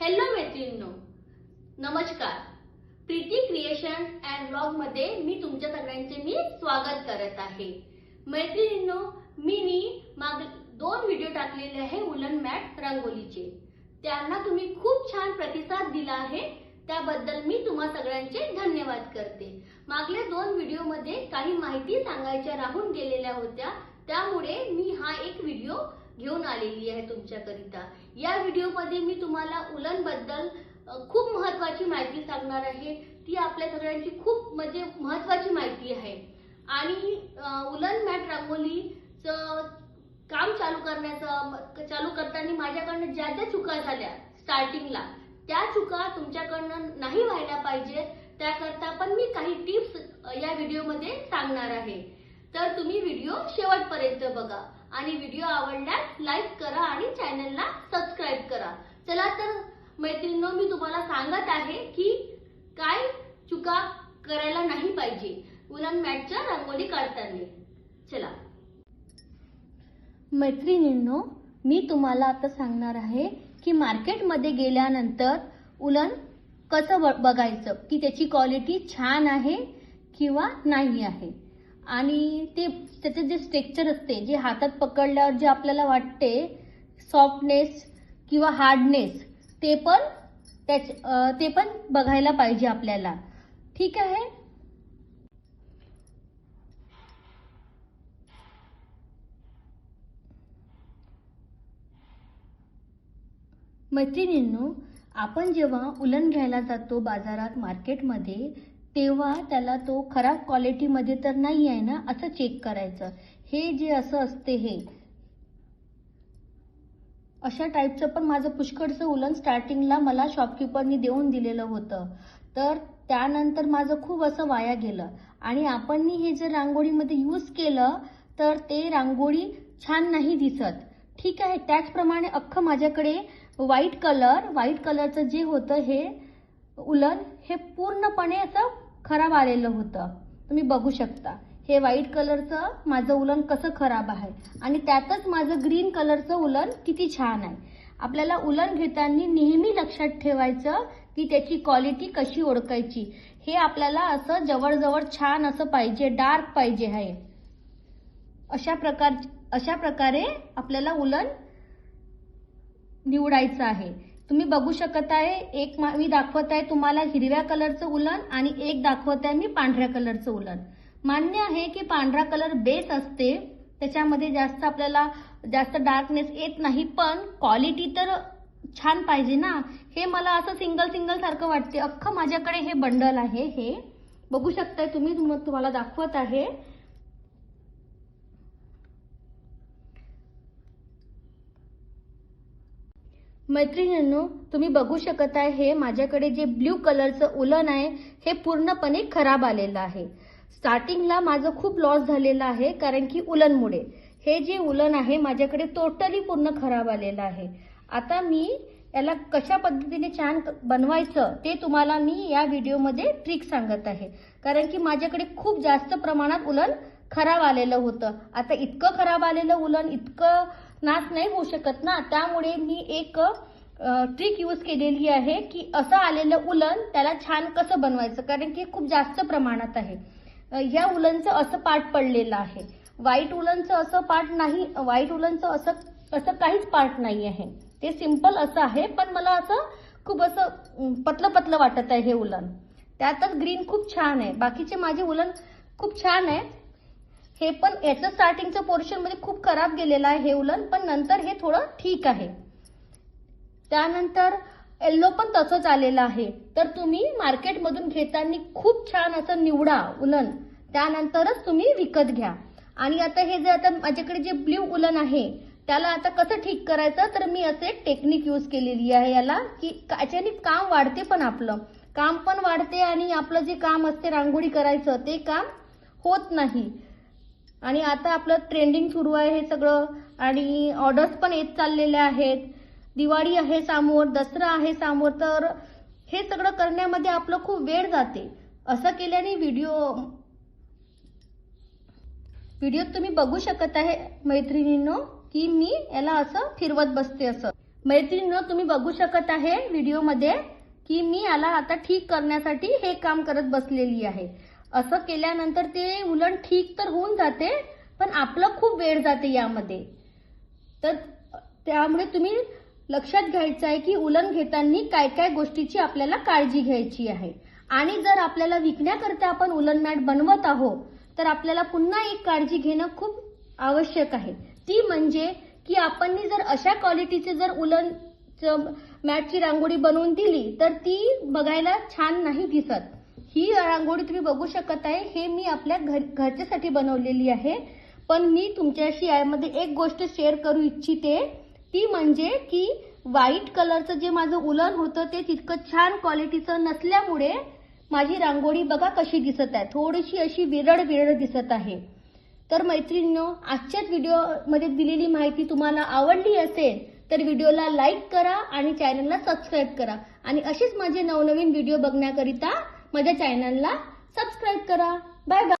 Hello मैत्रिणींनो. नमस्कार. Preeti creation and ब्लॉगमध्ये मी तुमच्या सगळ्यांचे मी स्वागत करत आहे. मैत्रिणींनो मी नी माग दोन व्हिडिओ टाकलेले आहे उलन मॅट रंगोलीचे. त्यांना तुम्ही खूप छान प्रतिसाद दिला आहे. त्याबद्दल मी तुम्हा सगळ्यांचे धन्यवाद करते. मागल्या दोन व्हिडिओमध्ये काही माहिती सांगायच्या राहून गेलेल्या होत्या. त्यामुळे मी हा एक व्हिडिओ घेऊन आलेली आहे तुमच्याकरिता. या व्हिडिओमध्ये मी तुम्हाला उलनबद्दल खूप महत्त्वाची माहिती सांगणार आहे. ती आपल्या सगळ्यांची खूप म्हणजे महत्त्वाची माहिती आहे. आणि उलन मॅट रांगोलीचं काम चालू करण्याचं चालू करताना माझ्याकडनं ज्या ज्या चुका झाल्या स्टार्टिंगला त्या चुका तुमच्याकडनं नाही व्हायला पाहिजे त्याकरता पण मी काही टिप्स या व्हिडिओमध्ये सांगणार आहे. तर तुम्ही व्हिडिओ शेवटपर्यंत बघा. आणि व्हिडिओ आवडल्यास लाईक करा आणि चॅनलला सबस्क्राईब करा. चला तर मैत्रिणींनो मी तुम्हाला सांगत आहे की काय चुका करायला नाही पाहिजे. उलन मॅटच्या रांगोळी काढताना. चला. मैत्रिणींनो मी तुम्हाला आता सांगणार आहे की मार्केटमध्ये गेल्यानंतर उलन कसं बघायचं? की त्याची क्वालिटी छान आहे किंवा नाही आहे? आणि ते त्याचे जे स्ट्रक्चर असते जे हातात पकडल्यावर जे आपल्याला वाटते सॉफ्टनेस किंवा हार्डनेस ते पण त्याच ते पण बघायला पाहिजे आपल्याला. ठीक आहे? मैत्रिणींनो आपण जेव्हा उलन घ्यायला जातो बाजारात मार्केटमध्ये तेव्हा त्याला तो खराब क्वालिटीमध्ये तर नाही आहे ना असं चेक करायचं. हे जे असं असते हे. अशा टाईपचं पण माझं पुष्कळचं उलन स्टार्टिंगला मला शॉपकीपरनी देऊन दिलेलं होतं. तर त्यानंतर माझं खूप असं वाया गेलं. आणि आपणनी हे जर रांगोळीमध्ये यूज केलं तर ते रांगोळी छान नाही दिसत. ठीक आहे त्याचप्रमाणे अख्खं माझ्याकडे व्हाईट कलर व्हाईट कलरचं जे होतं हे उलन हे पूर्णपणे असं खराब आलेलं होतं. तुम्ही बघू शकता. हे व्हाईट कलरचं माझं उलन कसं खराब आहे? आणि त्यातच माझं ग्रीन कलरचं उलन किती छान आहे. आपल्याला उलन घेताना नेहमी लक्षात ठेवायचं की त्याची क्वालिटी कशी ओळखायची. हे आपल्याला असं जवळजवळ छान असं पाहिजे डार्क पाहिजे आहे. अशा प्रकार अशा प्रकारे आपल्याला उलन निवडायचं आहे. तुम्ही बघू शकत आहे एक मा- मी दाखवत आहे तुम्हाला हिरव्या कलरचं उलन आणि एक दाखवत आहे मी पांढऱ्या कलरचं उलन. मान्य आहे की पांढरा कलर बेस असते त्याच्यामध्ये जास्त आपल्याला जास्त डार्कनेस येत नाही पण क्वालिटी तर छान पाहिजे ना. हे मला असं सिंगल सिंगल सारखं वाटते. अख्खं माझ्याकडे हे बंडल आहे हे. बघू शकताय तुम्ही तुम्हाला दाखवत आहे. मैत्रिणींनो तुम्ही बघू शकत आहे हे माझ्याकडे जे ब्ल्यू कलरचं उलन आहे हे पूर्णपणे खराब आलेलं आहे. स्टार्टिंगला माझं खूप लॉस झालेलं आहे कारण की उलनमुळे. हे जे उलन आहे माझ्याकडे टोटली पूर्ण खराब आलेलं आहे. आता मी याला कशा पद्धतीने छान बनवायचं ते तुम्हाला मी या व्हिडिओमध्ये ट्रिक सांगत आहे. कारण की माझ्याकडे खूप जास्त प्रमाणात उलन खराब आलेलं होतं. आता इतकं खराब आलेलं उलन इतकं नाच नाही होऊ शकत ना. त्यामुळे मी एक ट्रिक यूज केलेली आहे की असं आलेलं उलन त्याला छान कसं बनवायचं? कारण की खूप जास्त प्रमाणात आहे. ह्या या उलनचं असं पार्ट पडलेलं आहे. व्हाईट उलनचं असं पार्ट नाही व्हाईट उलनचं असं असं काहीच पार्ट नाही आहे. ते सिंपल असं आहे पण मला असं खूप असं पतलं पतलं वाटत आहे हे उलन. त्यातच ग्रीन खूप छान आहे. बाकीचे माझे उलन खूप छान आहे. हे पण याचं स्टार्टिंगचं पोर्शनमध्ये खूप खराब गेलेलं आहे हे उलन पण नंतर हे थोडं ठीक आहे. त्यानंतर येल्लो पण तसंच आलेलं आहे. तर तुम्ही मार्केटमधून घेताना खूप छान असं निवडा उलन. त्यानंतरच तुम्ही विकत घ्या. आणि आता हे जे आता माझ्याकडे जे ब्ल्यू उलन आहे त्याला आता कसं ठीक करायचं? तर मी असे टेक्निक यूज केलेली आहे याला की याच्याने काम वाढते पण आपलं. काम पण वाढते आणि आपलं जे काम असते रांगोळी करायचं ते काम होत नाही. आणि आता आपलं ट्रेंडिंग सुरू आहे हे सगळं. आणि ऑर्डर्स पण येत चाललेल्या आहेत. दिवाळी आहे समोर दसरा आहे समोर तर हे सगळं करण्यामध्ये आपलं खूप वेळ जाते. असं केल्याने व्हिडिओ व्हिडिओ तुम्ही बघू शकत आहे मैत्रिणींनो की मी याला असं फिरवत बसते असं. मैत्रिणींनो तुम्ही बघू शकत आहे व्हिडिओमध्ये की मी याला आता ठीक करण्यासाठी हे काम करत बसलेली आहे. असं केल्यानंतर ते उलट ठीक तर होऊन जाते पण आपलं खूप वेळ जाते यामध्ये. तर त्यामुळे तुम्ही लक्षात घ्यायचं आहे की उलन घेताना काय काय गोष्टीची आपल्याला काळजी घ्यायची आहे. आणि जर आपल्याला विकण्याकरता आपण उलन मॅट बनवत आहोत तर आपल्याला पुन्हा एक काळजी घेणं खूप आवश्यक आहे. ती म्हणजे की आपण जर अशा क्वालिटीचे जर उलन मॅटची रांगोळी बनवून दिली तर ती बघायला छान नाही दिसत. ही रांगोळी तुम्ही बघू शकत आहे. हे मी आपल्या घर घरच्यासाठी बनवलेली आहे. पण मी तुमच्याशी यामध्ये एक गोष्ट शेअर करू इच्छिते. ती म्हणजे की व्हाईट कलरचं जे माझं उलन होतं ते तितकं छान क्वालिटीचं नसल्यामुळे माझी रांगोळी बघा कशी दिसत आहे. थोडीशी अशी विरळ विरळ दिसत आहे. तर मैत्रिणींनो आजच्याच व्हिडिओमध्ये दिलेली माहिती तुम्हाला आवडली असेल तर व्हिडिओला लाईक करा आणि चॅनलला सबस्क्राईब करा. आणि अशीच माझे नवनवीन व्हिडिओ बघण्याकरिता माझ्या चॅनलला सबस्क्राईब करा. Bye bye